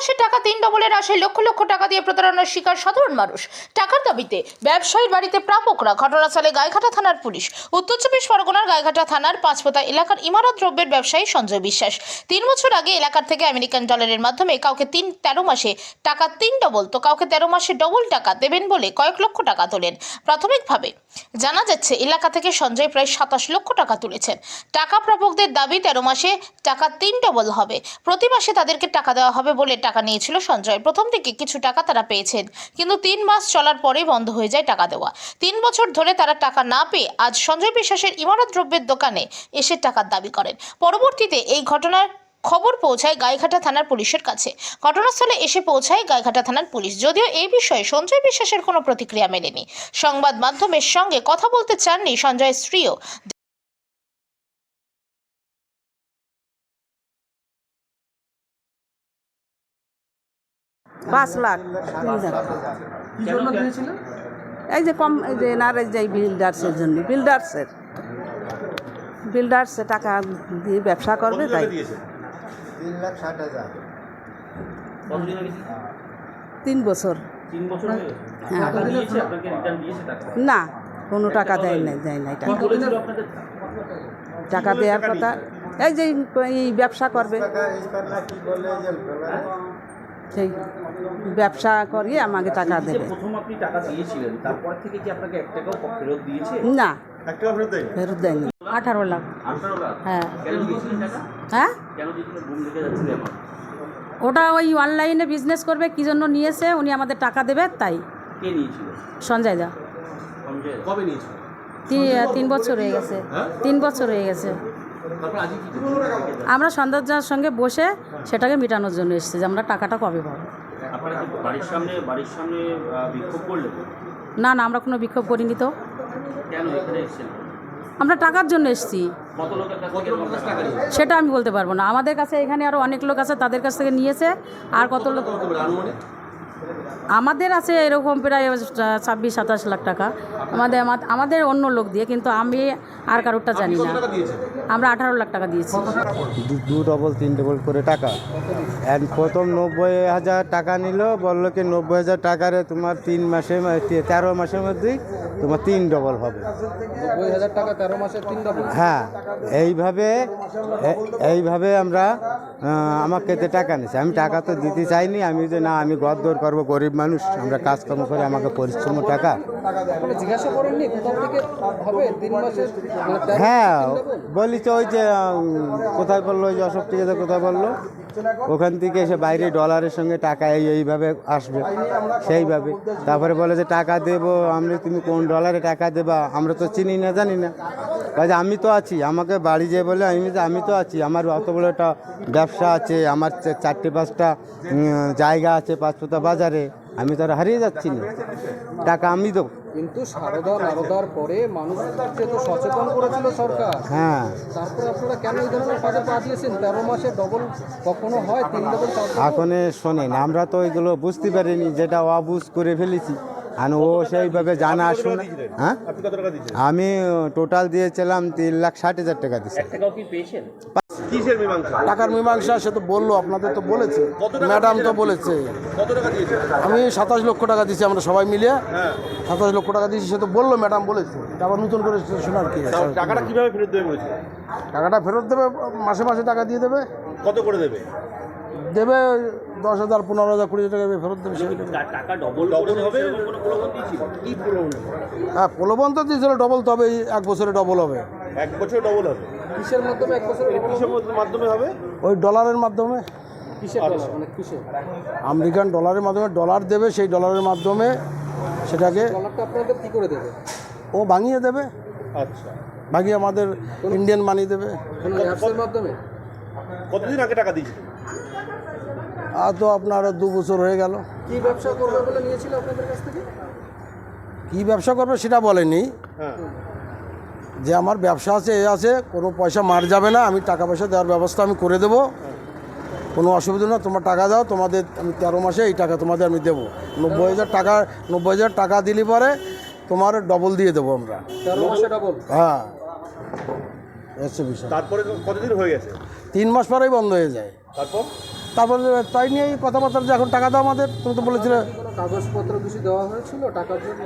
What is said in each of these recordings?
মাসে টাকা তিন ডবলের আশায় লক্ষ লক্ষ টাকা দিয়ে প্রতারণার শিকার সাধারণ মানুষ। টাকার দাবিতে ব্যবসায়ীর বাড়িতে প্রাপকরা ঘটনাস্থলে গাইঘাটা থানার পুলিশ। উত্তর চব্বিশ পরগনার গাইঘাটা থানার পাঁচপোতা এলাকার ইমারত দ্রব্যের ব্যবসায়ী সঞ্জয় বিশ্বাস। তিন বছর আগে এলাকার থেকে আমেরিকান ডলারের মাধ্যমে কাউকে তিন তেরো মাসে টাকা তিন ডবল তো কাউকে তেরো মাসে ডবল টাকা দেবেন বলে কয়েক লক্ষ টাকা তোলেন। প্রাথমিকভাবে জানা যাচ্ছে, এলাকা থেকে সঞ্জয় প্রায় সাতাশ লক্ষ টাকা তুলেছেন। টাকা প্রাপকদের দাবি তেরো মাসে টাকা তিন ডবল হবে। প্রতি মাসে তাদেরকে টাকা দেওয়া হবে বলে টাকা নিয়েছিল সঞ্জয়। প্রথম দিকে কিছু টাকা তারা পেয়েছেন, কিন্তু তিন মাস চলার পরেই বন্ধ হয়ে যায় টাকা দেওয়া। তিন বছর ধরে তারা টাকা না পেয়ে আজ সঞ্জয় বিশ্বাসের ইমারত দ্রব্যের দোকানে এসে টাকার দাবি করেন। পরবর্তীতে এই ঘটনার খবর পৌঁছায় গাইঘাটা থানার পুলিশের কাছে। ঘটনাস্থলে এসে পৌঁছায় গাইঘাটা থানার পুলিশ। যদিও এই বিষয়ে সঞ্জয় বিশ্বাসের কোনো প্রতিক্রিয়া মেলেনি। সংবাদ মাধ্যমের সঙ্গে কথা বলতে চাননি সঞ্জয়ের স্ত্রীও। পাঁচ লাখ। এই যে কম এই যে এনআরএস যাই বিল্ডার্সের জন্য। বিল্ডার্সের। বিল্ডার্সে টাকা দিয়ে ব্যবসা করবে তাই। তিন বছর। তিন বছর হয়ে? হ্যাঁ। না কোনো টাকা দেয় নাই দেয় নাই টাকা। টাকা দেওয়ার কথা। এই যে এই ব্যবসা করবে। সেই ব্যবসা করিয়ে আমাকে টাকা দেবে। প্রথম আপনি টাকা দিয়েছিলেন তারপর থেকে কি আপনাকে এক টাকাও ফেরত দিয়েছে? না। ফেরত দেয়নি? আঠারো লাখ। হ্যাঁ। হ্যাঁ? ওটা ওই অনলাইনে বিজনেস করবে কী জন্য নিয়েছে উনি আমাদের টাকা দেবে তাই। সঞ্জয় দা। সঞ্জয় কবে নিয়েছিল? তিন তিন বছর হয়ে গেছে। তিন বছর হয়ে গেছে? আমরা সন্ধ্যার সঙ্গে বসে সেটাকে মেটানোর জন্য এসেছে যে আমরা টাকাটা কবে পাবো। বাড়ির সামনে বাড়ির সামনে বিক্ষোভ করলেন? না না আমরা কোনো বিক্ষোভ করিনি তো। কেন এখানে এসেছেন? আমরা টাকার জন্য এসেছি। কত লোকের কাছ থেকে কত টাকা নিয়েছে সেটা আমি বলতে পারব না। আমাদের কাছে এখানে আরও অনেক লোক আছে তাদের কাছ থেকে নিয়েছে। আর কত লোক আমাদের আছে এরকম প্রায় ছাব্বিশ সাতাশ লাখ টাকা। আমাদের আমা- আমাদের অন্য লোক দিয়ে কিন্তু আমি আর কারোরটা জানি না। আমরা আঠারো লাখ টাকা দিয়েছি। দু- ডবল তিন ডবল করে টাকা। প্রথম নব্বই হাজার টাকা নিল বলল কি নব্বই হাজার টাকারে তোমার তিন মাসে তেরো মাসের মধ্যেই তোমার তিন ডবল হবে। টাকা তেরো মাসে তিন ডবল হ্যাঁ এইভাবে এইভাবে আমরা আমাকে টাকা নিচ্ছে আমি টাকা তো দিতে চাইনি আমি যে না আমি গদ্দর করব গরিব মানুষ আমরা কাজকর্ম করে আমাকে পরিশ্রম টাকা। হ্যাঁ বলি তো ওই যে কোথায় বলল ওই যে অশোক টিকাতে কোথায় বলল? ওখান থেকে এসে বাইরে ডলারের সঙ্গে টাকা এই এইভাবে আসবে সেইভাবে। তারপরে বলে যে টাকা দেবো আমি তুমি কোন ডলারে টাকা দেবা? আমরা তো চিনি না জানি না। কাজে আমি তো আছি আমাকে বাড়ি যেয়ে বলে আমি যে আমি তো আছি আমার অত বড় একটা ব্যবসা আছে আমার চারটে পাঁচটা জায়গা আছে পাঁচপোতা বাজারে আমি তো আর হারিয়ে যাচ্ছি না। টাকা আমি দেবো। কিন্তু সারদা নারদার পরে মানুষকে তো সচেতন করেছিল সরকার হ্যাঁ। তারপরে আপনারা কেন এই ধরনের কাজে পা দিয়েছেন? তেরো মাসে ডবল কখনো হয়? তিন ডবল এখন শোনেন আমরা তো এগুলো বুঝতে পারিনি যেটা অবুঝ করে ফেলেছি। আর ও সেইভাবে জানা শোনা হ্যাঁ? আমি টোটাল দিয়েছিলাম তিন লাখ ষাট হাজার টাকা পেয়েছেন? টাকার মীমাংসা সে তো বলল আপনাদের তো বলেছে। ম্যাডাম তো বলেছে। আমি সাতাশ লক্ষ টাকা দিয়েছি আমরা সবাই মিলিয়ে সাতাশ লক্ষ টাকা দিয়েছি সে তো বলল ম্যাডাম বলেছে। আবার নতুন করে শোনার কি টাকাটা কীভাবে ফেরত দেবে টাকাটা ফেরত দেবে মাসে মাসে টাকা দিয়ে দেবে। কত করে দেবে? দেবে দশ হাজার পনেরো হাজার কুড়ি হাজার টাকা ফেরত দেবে হ্যাঁ প্রলোভন তো দিয়েছিল ডবল তবে এক বছরে ডবল হবে। এক বছর ডবল হবে? কিসের মাধ্যমে এক বছর কিসের মাধ্যমে হবে? ওই ডলারের মাধ্যমে। কিসের ডলার মানে আমেরিকান ডলারের মাধ্যমে ডলার দেবে সেই ডলারের মাধ্যমে সেটাকে কি করে দেবে? ও ভাঙিয়ে দেবে। আচ্ছা। ভাঙিয়ে আমাদের ইন্ডিয়ান মানি দেবে। মাধ্যমে? কতদিন আগে টাকা দিয়েছিল? আর তো আপনার দু বছর হয়ে গেল। কি ব্যবসা করবে বলে নিয়েছিল আপনাদের কাছ থেকে? কি ব্যবসা করবে সেটা বলেনি। হ্যাঁ। যে আমার ব্যবসা আছে এ আছে কোনো পয়সা মার যাবে না আমি টাকা পয়সা দেওয়ার ব্যবস্থা আমি করে দেবো। কোনো অসুবিধা না তোমার টাকা দাও তোমাদের আমি তেরো মাসে এই টাকা তোমাদের আমি দেবো। নব্বই হাজার টাকা নব্বই হাজার টাকা দিলে পরে তোমার ডবল দিয়ে দেবো আমরা। হ্যাঁ। হচ্ছে বিষয়। তারপরে কতদিন হয়ে গেছে? তিন মাস পরেই বন্ধ হয়ে যায়। তারপর? তারপরে তাই নিয়েই কথাবার্তা যে এখন টাকা দাও আমাদের তুমি তো বলেছিলে। কাগজপত্র কিছু দেওয়া হয়েছিল টাকার জন্য?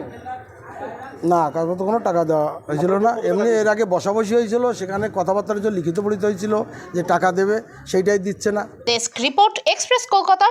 না কাগজ কোনো টাকা দেওয়া হয়েছিল না। এমনি এর আগে বসাবসি হয়েছিল সেখানে কথাবার্তার জন্য লিখিত পড়িতে হয়েছিল যে টাকা দেবে সেইটাই দিচ্ছে না। Desk report express Kolkata